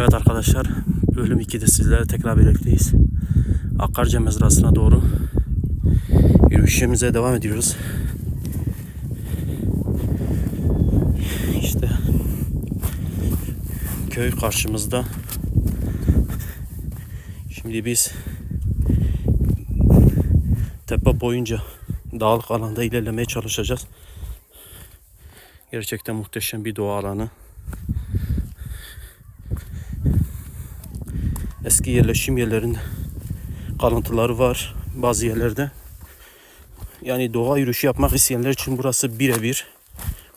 Evet arkadaşlar, bölüm 2'de sizlerle tekrar birlikteyiz. Akarca mezrasına doğru yürüyüşümüze devam ediyoruz. İşte köy karşımızda. Şimdi biz tepe boyunca dağlık alanda ilerlemeye çalışacağız. Gerçekten muhteşem bir doğa alanı. Eski yerleşim yerlerinde kalıntıları var bazı yerlerde. Yani doğa yürüyüşü yapmak isteyenler için burası birebir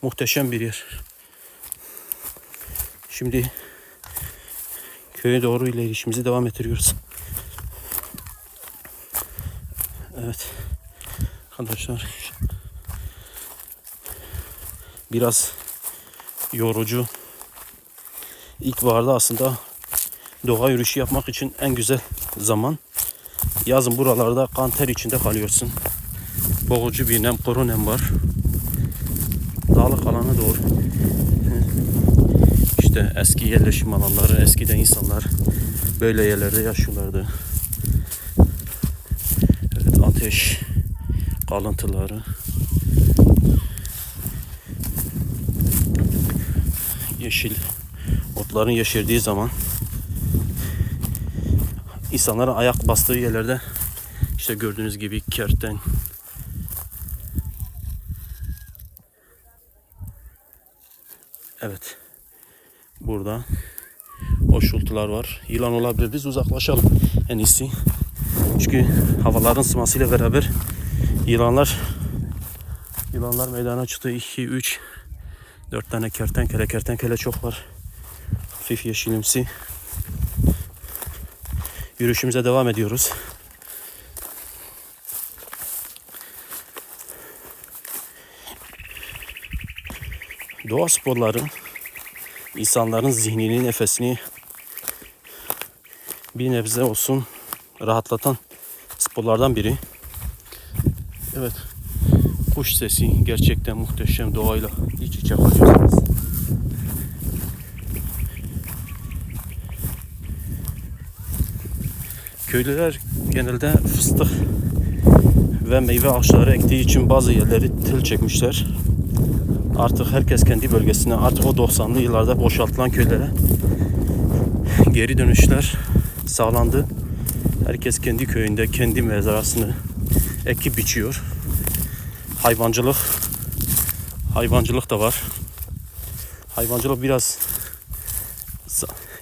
muhteşem bir yer. Şimdi köye doğru ilerişimizi devam ettiriyoruz. Evet. Arkadaşlar biraz yorucu. İlkbaharda aslında doğa yürüyüşü yapmak için en güzel zaman. Yazın buralarda kan ter içinde kalıyorsun. Boğucu bir nem, kuru nem var. Dağlık alana doğru. İşte eski yerleşim alanları, eskiden insanlar böyle yerlerde yaşıyorlardı. Evet ateş kalıntıları. Yeşil otların yeşerdiği zaman insanların ayak bastığı yerlerde işte gördüğünüz gibi kerten Evet. Burada hoşultular var. Yılan olabilir. Biz uzaklaşalım en iyisi. Çünkü havaların ısınmasıyla beraber yılanlar yılanlar meydana çıktı. 2 3 4 tane kertenkele. Kertenkele çok var. Hafif yeşilimsi. Yürüyüşümüze devam ediyoruz. Doğa sporları insanların zihnini, nefesini bir nebze olsun rahatlatan sporlardan biri. Evet. Kuş sesi gerçekten muhteşem doğayla iç içe kalıyorsunuz. Köylüler genelde fıstık ve meyve ağaçları ektiği için bazı yerleri tel çekmişler. Artık herkes kendi bölgesine, artık o 90'lı yıllarda boşaltılan köylere geri dönüşler sağlandı. Herkes kendi köyünde, kendi mezarasını ekip biçiyor. Hayvancılık, hayvancılık da var. Hayvancılık biraz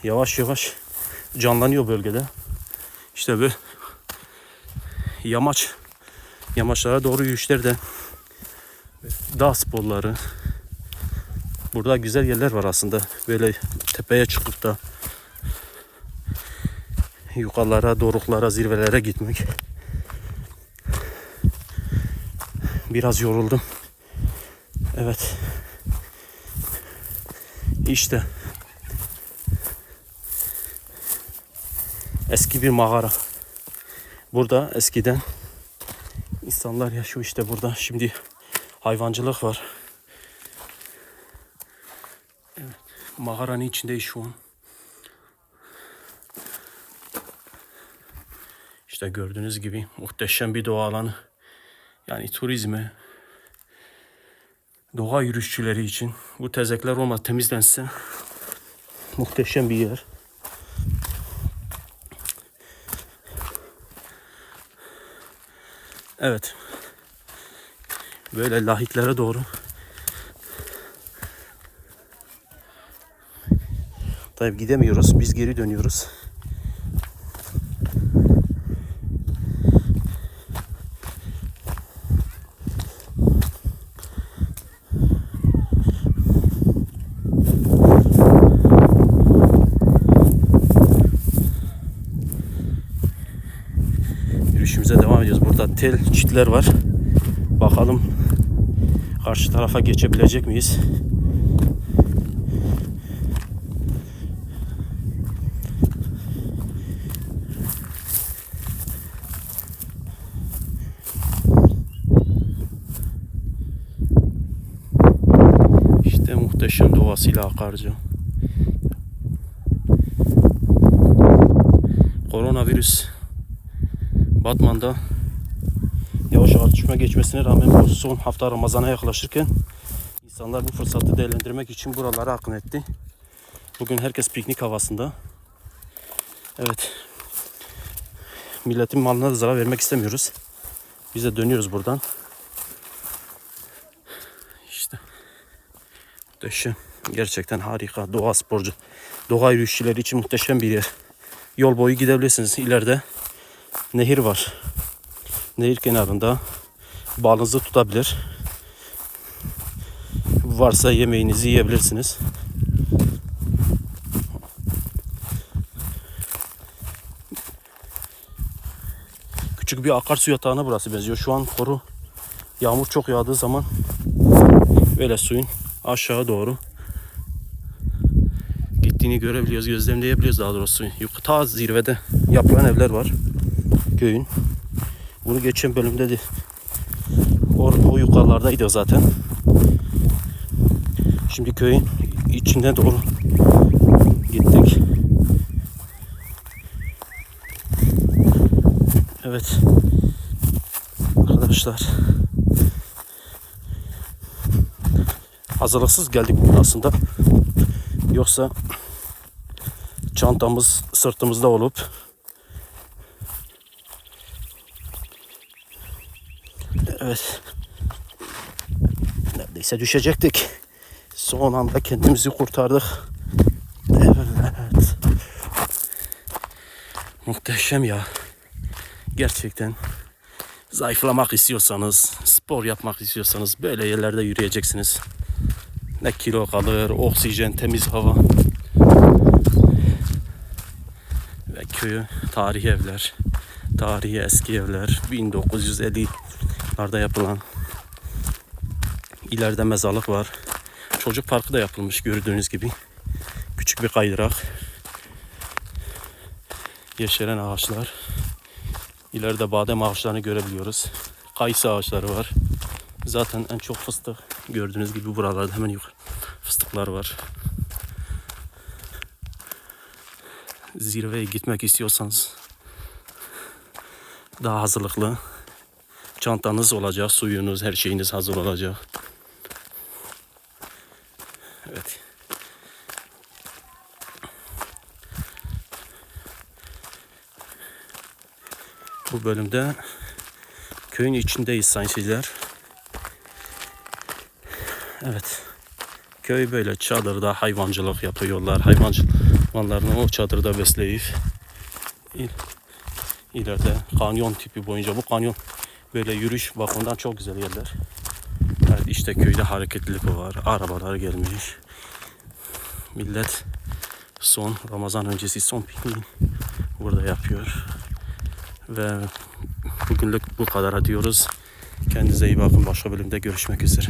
yavaş yavaş canlanıyor bölgede. İşte bu yamaç yamaçlara doğru yürüyüşler de dağ sporları. Burada güzel yerler var aslında. Böyle tepeye çıkıp da yukarılara doruklara zirvelere gitmek. Biraz yoruldum. Evet. İşte eski bir mağara. Burada eskiden insanlar yaşıyor işte burada. Şimdi hayvancılık var. Evet, mağaranın içindeyiz şu an. İşte gördüğünüz gibi muhteşem bir doğa alanı. Yani turizme, doğa yürüyüşçüleri için bu tezekler olmaz temizlense muhteşem bir yer. Evet. Böyle lahitlere doğru. Tabii gidemiyoruz. Biz geri dönüyoruz. Yürüyüşümüze devam ediyoruz. Burada tel çitler var. Bakalım karşı tarafa geçebilecek miyiz? İşte muhteşem doğasıyla Akarca. koronavirüs Batman'da yavaş artışma geçmesine rağmen bu son hafta Ramazan'a yaklaşırken insanlar bu fırsatı değerlendirmek için buralara akın etti. Bugün herkes piknik havasında. Evet. Milletin malına da zarar vermek istemiyoruz. Biz de dönüyoruz buradan. İşte. Muhteşem. Gerçekten harika. Doğa sporcu. Doğa yürüyüşçüleri için muhteşem bir yer. Yol boyu gidebilirsiniz. İleride nehir var. Nehir kenarında balınızı tutabilir. Varsa yemeğinizi yiyebilirsiniz. Küçük bir akarsu yatağına burası benziyor. Şu an koru yağmur çok yağdığı zaman böyle suyun aşağı doğru gittiğini görebiliyoruz, gözlemleyebiliyoruz daha doğrusu. Yukarı ta zirvede yapılan evler var köyün. Bunu geçen bölümde de o, o yukarılardaydı zaten. Şimdi köyün içine doğru gittik. Evet. Arkadaşlar. Hazırlıksız geldik bugün aslında. Yoksa çantamız sırtımızda olup Evet. Neredeyse düşecektik. Son anda kendimizi kurtardık. Evet. Muhteşem ya. Gerçekten zayıflamak istiyorsanız, spor yapmak istiyorsanız böyle yerlerde yürüyeceksiniz. Ne kilo kalır, oksijen, temiz hava. Ve köyü tarihi evler, tarihi eski evler, 1950'larda yapılan. İleride mezarlık var. Çocuk parkı da yapılmış gördüğünüz gibi. Küçük bir kaydırak. Yeşeren ağaçlar. İleride badem ağaçlarını görebiliyoruz. Kayısı ağaçları var. Zaten en çok fıstık gördüğünüz gibi buralarda hemen yukarı fıstıklar var. Zirveye gitmek istiyorsanız daha hazırlıklı çantanız olacak, suyunuz, her şeyiniz hazır olacak. Evet. Bu bölümde köyün içindeyiz sayın seyirciler. Evet. Köy böyle çadırda hayvancılık yapıyorlar. Hayvanlarını o çadırda besleyip il- ileride kanyon tipi boyunca bu kanyon böyle yürüyüş bakımından çok güzel yerler. Evet işte köyde hareketlilik var. Arabalar gelmiş. Millet son Ramazan öncesi son pikniği burada yapıyor. Ve bugünlük bu kadar diyoruz. Kendinize iyi bakın. Başka bölümde görüşmek üzere.